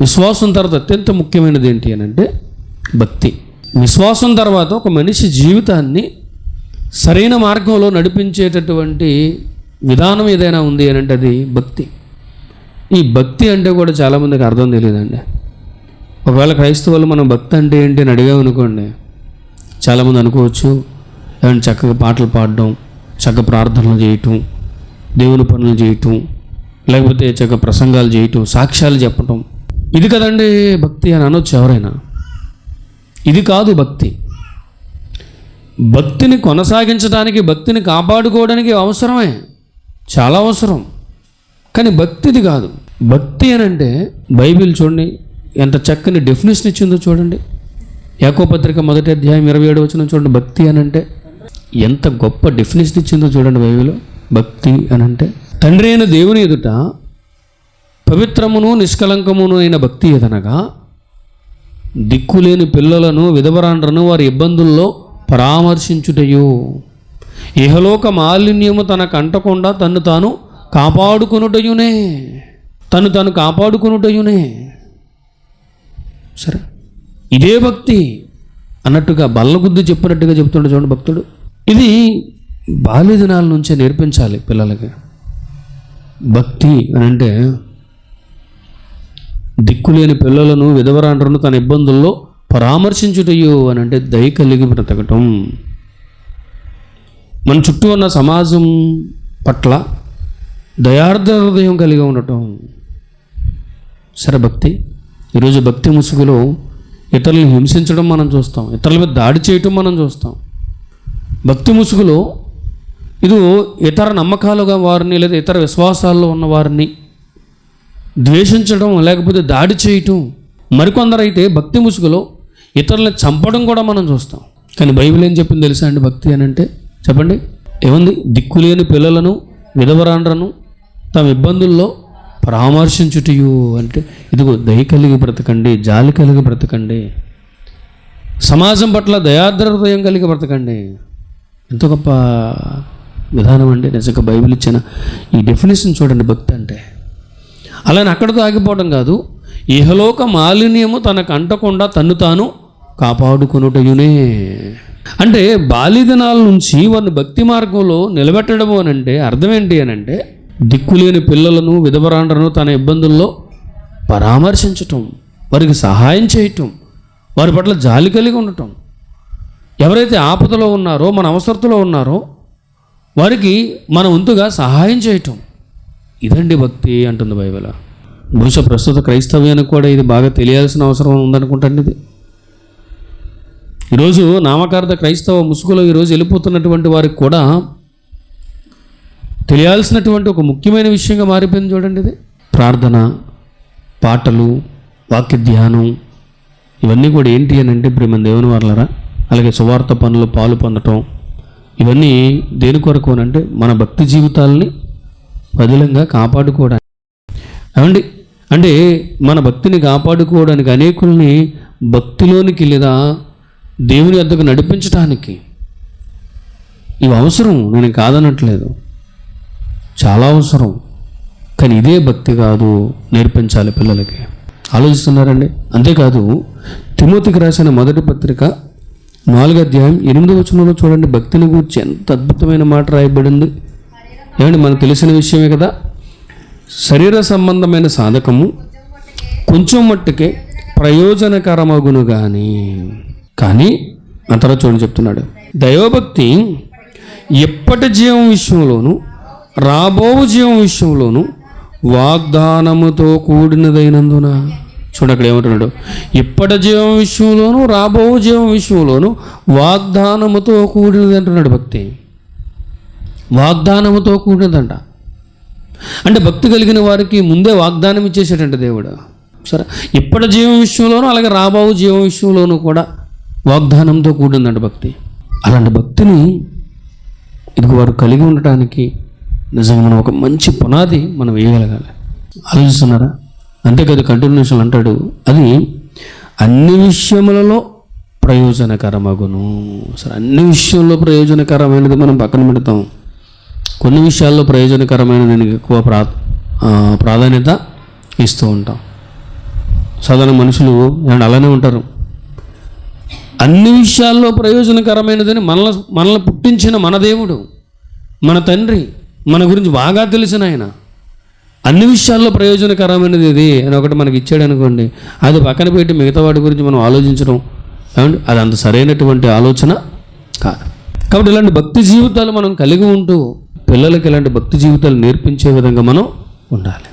విశ్వాసం తర్వాత అత్యంత ముఖ్యమైనది ఏంటి అని అంటే భక్తి. విశ్వాసం తర్వాత ఒక మనిషి జీవితాన్ని సరైన మార్గంలో నడిపించేటటువంటి విధానం ఏదైనా ఉంది అని అంటే అది భక్తి. ఈ భక్తి అంటే కూడా చాలామందికి అర్థం తెలియదండి. ఒకవేళ క్రైస్తవులు మనం భక్తి అంటే ఏంటి అని అడిగామనుకోండి చాలామంది అనుకోవచ్చు ఏమైనా చక్కగా పాటలు పాడడం చక్కగా ప్రార్థనలు చేయటం దేవుని పనులు చేయటం లేకపోతే చక్కగా ప్రసంగాలు చేయటం సాక్ష్యాలు చెప్పటం ఇది కదండి భక్తి అని అనొచ్చు ఎవరైనా. ఇది కాదు భక్తి. భక్తిని కొనసాగించడానికి భక్తిని కాపాడుకోవడానికి అవసరమే. చాలా అవసరం. కానీ భక్తిది కాదు. భక్తి అని అంటే బైబిల్ చూడండి ఎంత చక్కని డెఫినేషన్ ఇచ్చిందో చూడండి. యాకోపత్రిక మొదటి అధ్యాయం ఇరవై ఏడు వచ్చిన చూడండి భక్తి అని అంటే ఎంత గొప్ప డెఫినేషన్ ఇచ్చిందో చూడండి బైబిల్ భక్తి అని అంటే తండ్రి అయిన దేవుని ఎదుట పవిత్రమును నిష్కలంకమును అయిన భక్తి ఏదనగా దిక్కులేని పిల్లలను విధవరాండ్రను వారి ఇబ్బందుల్లో పరామర్శించుటయు. ఇహలోక మాలిన్యము తనకు అంటకుండా తను తాను కాపాడుకొనుటయునే. తను తాను కాపాడుకొనుటయునే. సరే? ఇదే భక్తి అన్నట్టుగా బల్లగుద్ది చెప్పినట్టుగా చెప్తుండే చూడండి భక్తుడు. ఇది బాల్య దినాల నుంచే నేర్పించాలి పిల్లలకి. భక్తి అని అంటే దిక్కులేని పిల్లలను విధవరాండ్రను తన ఇబ్బందుల్లో పరామర్శించుటయు అని అంటే దయ కలిగి బ్రతకటం మన చుట్టూ ఉన్న సమాజం పట్ల దయార్థ హృదయం కలిగి ఉండటం. సరే భక్తి ఈరోజు భక్తి ముసుగులో ఇతరులను హింసించడం మనం చూస్తాం ఇతరుల మీద దాడి చేయటం మనం చూస్తాం. భక్తి ముసుగులో ఇది ఇతర నమ్మకాలుగా వారిని లేదా ఇతర విశ్వాసాల్లో ఉన్న వారిని ద్వేషించడం లేకపోతే దాడి చేయటం. మరికొందరైతే భక్తి ముసుగులో ఇతరులను చంపడం కూడా మనం చూస్తాం. కానీ బైబిల్ ఏం చెప్పింది తెలుసా అండి భక్తి అని అంటే? చెప్పండి. ఏముంది? దిక్కులేని పిల్లలను విధవరాండ్రను తమ ఇబ్బందుల్లో పరామర్శించుటయు అంటే ఇదిగో దయ కలిగి బ్రతకండి జాలి కలిగి బ్రతకండి. సమాజం పట్ల దయాద్ర హృదయం కలిగి బ్రతకండి. ఎంత గొప్ప విధానం అండి. నిజంగా బైబిల్ ఇచ్చిన ఈ డెఫినేషన్ చూడండి భక్తి అంటే. అలానే అక్కడతో ఆగిపోవడం కాదు ఇహలోక మాలిన్యము తనకు అంటకుండా తన్ను తాను కాపాడుకొనుటయునే. అంటే బాల్యదినాల నుంచి వారిని భక్తి మార్గంలో నిలబెట్టడము అని అంటే అర్థం ఏంటి అని అంటే దిక్కులేని పిల్లలను విధవరాండ్రను తన ఇబ్బందుల్లో పరామర్శించటం వారికి సహాయం చేయటం వారి పట్ల జాలి కలిగి ఉండటం. ఎవరైతే ఆపదలో ఉన్నారో మన అవసరతలో ఉన్నారో వారికి మన వంతుగా సహాయం చేయటం. ఇదండి భక్తి అంటుంది బైబిల్. బహుశా ప్రస్తుత క్రైస్తవ్యానికి కూడా ఇది బాగా తెలియాల్సిన అవసరం ఉందనుకుంటాండి ఇది. ఈరోజు నామకార్థ క్రైస్తవ ముసుగులో ఈరోజు వెళ్ళిపోతున్నటువంటి వారికి కూడా తెలియాల్సినటువంటి ఒక ముఖ్యమైన విషయంగా మారిపోయింది చూడండి ఇది. ప్రార్థన పాటలు వాక్య ధ్యానం ఇవన్నీ కూడా ఏంటి అని అంటే ఇప్పుడు మన దేవుని వాళ్ళరా అలాగే సువార్త పనులు పాలు పొందటం ఇవన్నీ దేని కొరకు అని అంటే మన భక్తి జీవితాలని పదిలంగా కాపాడుకోవడానికి. ఏమండి? అంటే మన భక్తిని కాపాడుకోవడానికి అనేకుల్ని భక్తిలోనికి లేదా దేవుని వద్దకు నడిపించడానికి ఇవి అవసరం. నేను కాదనట్లేదు. చాలా అవసరం. కానీ ఇదే భక్తి కాదు నేర్పించాలి పిల్లలకి. ఆలోచిస్తున్నారండి? అంతేకాదు తిమోతికి రాసిన మొదటి పత్రిక నాలుగో అధ్యాయం ఎనిమిదో వచనంలో చూడండి. భక్తిని గురించి ఎంత అద్భుతమైన మాట రాయబడింది. ఏమండి మనకు తెలిసిన విషయమే కదా? శరీర సంబంధమైన సాధకము కొంచెం మట్టుకే ప్రయోజనకరమగును కానీ కానీ ఆ తర్వాత చూడండి చెప్తున్నాడు. దైవభక్తి ఎప్పటి జీవం విషయంలోను రాబో జీవం విషయంలోను వాగ్దానముతో కూడినదైనందున. చూడు అక్కడ ఏమంటున్నాడు? ఇప్పటి జీవం విషయంలోను రాబో జీవం విషయంలోను వాగ్దానముతో కూడినది అంటున్నాడు భక్తి. వాగ్దానముతో కూడినదంట. అంటే భక్తి కలిగిన వారికి ముందే వాగ్దానం ఇచ్చేసేటంట దేవుడు. సరే ఇప్పటి జీవం విషయంలోనూ అలాగే రాబావు జీవం విషయంలోనూ కూడా వాగ్దానంతో కూడిందంట భక్తి. అలాంటి భక్తిని ఇది వారు కలిగి ఉండటానికి నిజంగా మనం ఒక మంచి పునాది మనం వేయగలగాలి. ఆలోచిస్తున్నారా? అంతేకాదు కంటిన్యూషన్ అంటాడు. అది అన్ని విషయములలో ప్రయోజనకరమగును. సరే అన్ని విషయంలో ప్రయోజనకరమైనది మనం పక్కన పెడతాం. కొన్ని విషయాల్లో ప్రయోజనకరమైన నేను ఎక్కువ ప్రా ప్రాధాన్యత ఇస్తూ ఉంటాం. సాధారణ మనుషులు ఏమంటే అలానే ఉంటారు. అన్ని విషయాల్లో ప్రయోజనకరమైనదని మనల మనల్ని పుట్టించిన మన దేవుడు మన తండ్రి మన గురించి బాగా తెలిసిన ఆయన. అన్ని విషయాల్లో ప్రయోజనకరమైనది ఇది అని ఒకటి మనకి ఇచ్చాడు అనుకోండి. అది పక్కన పెట్టి మిగతా వాటి గురించి మనం ఆలోచించడం. ఏమండి? అది అంత సరైనటువంటి ఆలోచన కాదు. కాబట్టి ఇలాంటి భక్తి జీవితాలు మనం కలిగి ఉంటూ పిల్లలకి ఇలాంటి భక్తి జీవితాలు నేర్పించే విధంగా మనం ఉండాలి.